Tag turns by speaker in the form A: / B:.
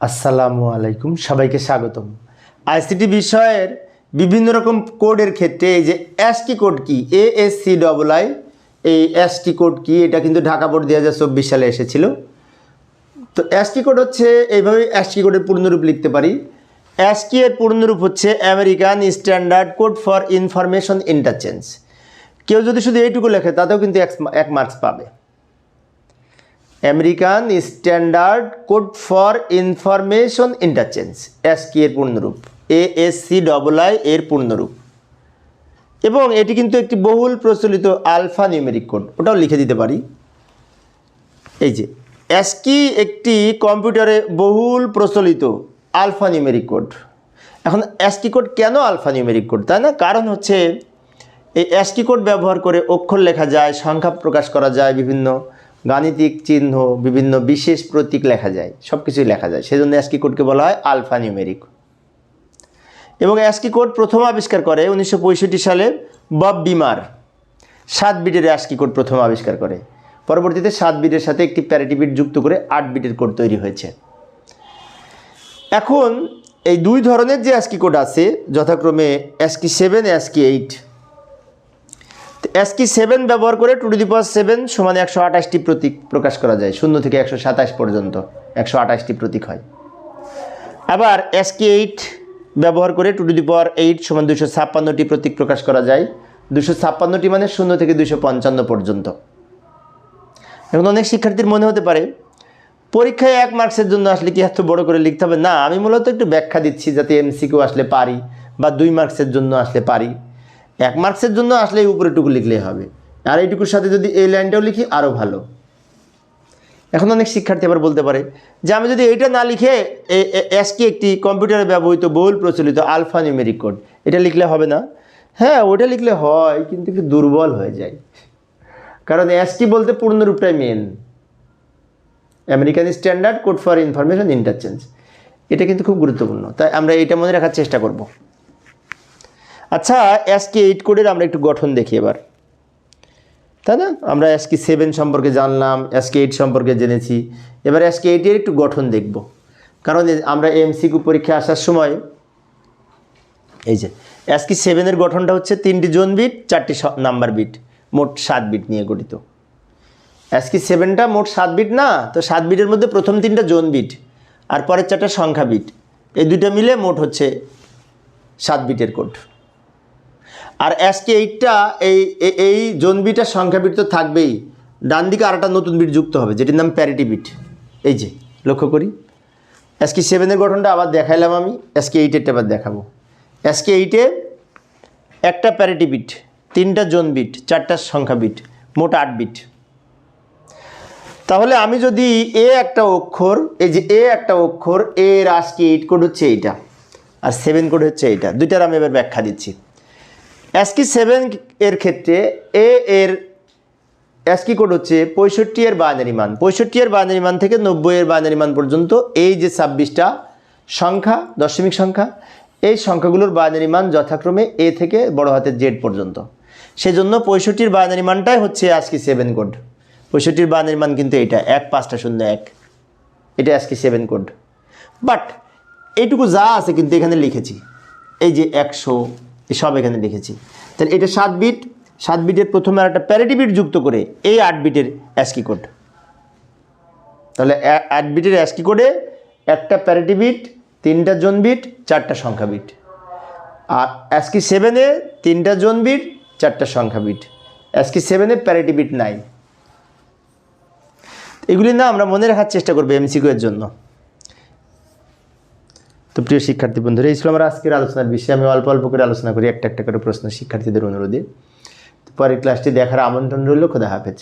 A: আসসালামু আলাইকুম, সবাইকে স্বাগতম। আইসিটি বিষয়ের বিভিন্ন রকম কোডের ক্ষেত্রে এই যে এসটি কোড কি A S C double I এই এসটি কোড কি, এটা কিন্তু ঢাকা বোর্ড দুই হাজার চব্বিশ সালে এসেছিল। তো এসটি কোড হচ্ছে, এইভাবে এসটি কোডের পূর্ণরূপ লিখতে পারি। এসটি এর পূর্ণরূপ হচ্ছে American standard code for information interchange কেউ যদি শুধু এইটুকু লেখে, তাতেও কিন্তু এক- এক মার্কস পাবে। American standard code for information interchange ASCII এর পূর্ণরূপ A S C double I এর পূর্ণরূপ। এবং এটি কিন্তু একটি বহুল প্রচলিত আলফা নিউমেরিক কোড ওটাও লিখে দিতে পারি। এই যে অ্যাসকি একটি কম্পিউটারে বহুল প্রচলিত আলফা নিউমেরিক কোড এখন অ্যাসকি কোড কেন আলফা নিউমেরিক কোড তাই না? কারণ হচ্ছে এই অ্যাসকি কোড ব্যবহার করে অক্ষর লেখা যায়, সংখ্যা প্রকাশ করা যায় বিভিন্ন গাণিতিক চিহ্ন, বিভিন্ন বিশেষ প্রতীক লেখা যায় সব কিছুই লেখা যায়। সেজন্য অ্যাসকি কোডকে বলা হয় আলফা নিউমেরিক এবং অ্যাসকি কোড প্রথম আবিষ্কার করে উনিশশো পঁয়ষট্টি সালে বব বিমার। সাত বিটের অ্যাসকি কোড প্রথম আবিষ্কার করে। পরবর্তীতে সাত বিটের সাথে একটি প্যারিটি বিট যুক্ত করে আট বিটের কোড তৈরি হয়েছে। এখন এই দুই ধরনের যে অ্যাসকি কোড আছে, যথাক্রমে ASCII seven ASCII eight ASCII seven ব্যবহার করে two to the power seven সমান একশো আঠাশটি প্রতীক প্রকাশ করা যায়, শূন্য থেকে একশো সাতাশ পর্যন্ত একশো আঠাশটি প্রতীক হয়। আবার এসকি এইট ব্যবহার করে two to the power eight সমান দুশো ছাপ্পান্নটি প্রতীক প্রকাশ করা যায় দুশো ছাপ্পান্নটি মানে শূন্য থেকে দুশো পঞ্চান্ন পর্যন্ত। এখন অনেক শিক্ষার্থীর মনে হতে পারে, পরীক্ষায় এক মার্কসের জন্য আসলে কি এত বড় করে লিখতে হবে? না, আমি মূলত একটু ব্যাখ্যা দিচ্ছি যাতে এমসিকিউ আসলে পারি বা দুই মার্কসের জন্য আসলে পারি। এক মার্কসের জন্য আসলে এই উপরেটুকু লিখলেই হবে। আর এইটুকুর সাথে যদি এই লাইনটাও লিখি, আরও ভালো। এখন অনেক শিক্ষার্থী আবার বলতে পারে যে, আমি যদি এইটা না লিখে এসকি একটি কম্পিউটারে ব্যবহৃত বহুল প্রচলিত আলফা নিউমেরিক কোড এটা লিখলে হবে না? হ্যাঁ ওটা লিখলে হয়, কিন্তু একটু দুর্বল হয়ে যায়। কারণ এসটি বলতে পূর্ণরূপটাই main American standard code for information interchange. এটা কিন্তু খুব গুরুত্বপূর্ণ। তাই আমরা এটা মনে রাখার চেষ্টা করব। আচ্ছা এসকে এইট কোডের আমরা একটু গঠন দেখি এবার। তাই না? আমরা এসকে সেভেন সম্পর্কে জানলাম এসকে এইট সম্পর্কে জেনেছি। এবার এসকে এইটের একটু গঠন দেখব। কারণ আমরা এমসিকিউ পরীক্ষা আসার সময় এই যে এসকি সেভেনের গঠনটা হচ্ছে তিনটি জোন বিট, চারটি নাম্বার বিট, মোট সাত বিট নিয়ে গঠিত। এসকি সেভেনটা মোট সাত বিট না, তো সাত বিটের মধ্যে প্রথম তিনটা জোন বিট আর পরের চারটা সংখ্যা বিট। এই দুইটা মিলে মোট হচ্ছে সাত বিটের কোড আর এসকে এইটটা এই এই জোন বিটার সংখ্যা বিট তো থাকবেই। ডান দিকে আর একটা নতুন বিট যুক্ত হবে, যেটির নাম প্যারিটি বিট। এই যে, লক্ষ্য করি। এসকে সেভেনের গঠনটা আবার দেখাইলাম আমি এসকে এইটেরটা আবার দেখাবো। এসকে এইটে একটা প্যারিটি বিট, তিনটা জোন বিট, চারটা সংখ্যা বিট, মোট আট বিট। তাহলে আমি যদি এ একটা অক্ষর, এই যে এ একটা অক্ষর এর আজকে এইট কোড হচ্ছে এইটা, আর সেভেন কোড হচ্ছে এইটা, দুইটার আমি এবার ব্যাখ্যা দিচ্ছি। অ্যাসকি সেভেন এর ক্ষেত্রে এ এর অ্যাসকি কোড হচ্ছে পঁয়ষট্টি এর বাইনারি মান। পঁয়ষট্টি এর বাইনারি মান থেকে নব্বই এর বাইনারি মান পর্যন্ত এই যে ছাব্বিশটা সংখ্যা, দশমিক সংখ্যা, এই সংখ্যাগুলোর বাইনারি মান যথাক্রমে এ থেকে বড় হাতের জেড পর্যন্ত। সেজন্য পঁয়ষট্টির বাইনারি মানটাই হচ্ছে আজকে সেভেন কোড পঁয়ষট্টির বাইনারি মান কিন্তু এটা এক, পাঁচটা, শূন্য, এক। এটা আজকে সেভেন কোড বাট এইটুকু যা আছে কিন্তু এখানে লিখেছি। এই যে একশো সব এখানে লিখেছি। তাহলে এটা সাত বিট সাত বিটের প্রথমে আর একটা প্যারিটি বিট যুক্ত করে এই আট বিটের অ্যাসকি কোড তাহলে আট বিটের অ্যাসকি কোডে একটা প্যারিটি বিট তিনটা জোন বিট চারটা সংখ্যা বিট আর অ্যাসকি সেভেনে তিনটা জোন বিট চারটা সংখ্যা বিট অ্যাসকি সেভেনে প্যারিটি বিট নাই। এগুলি না আমরা মনে রাখার চেষ্টা করব এমসিকিউ এর জন্য। তো প্রিয় শিক্ষার্থী বন্ধুরা, এই ছিল আমার আজকের আলোচনার বিষয়ে। আমি অল্প অল্প করে আলোচনা করি, একটা একটা করে প্রশ্ন শিক্ষার্থীদের অনুরোধে। পরের ক্লাসটি দেখার আমন্ত্রণ রইল, খোদা হাফেজ।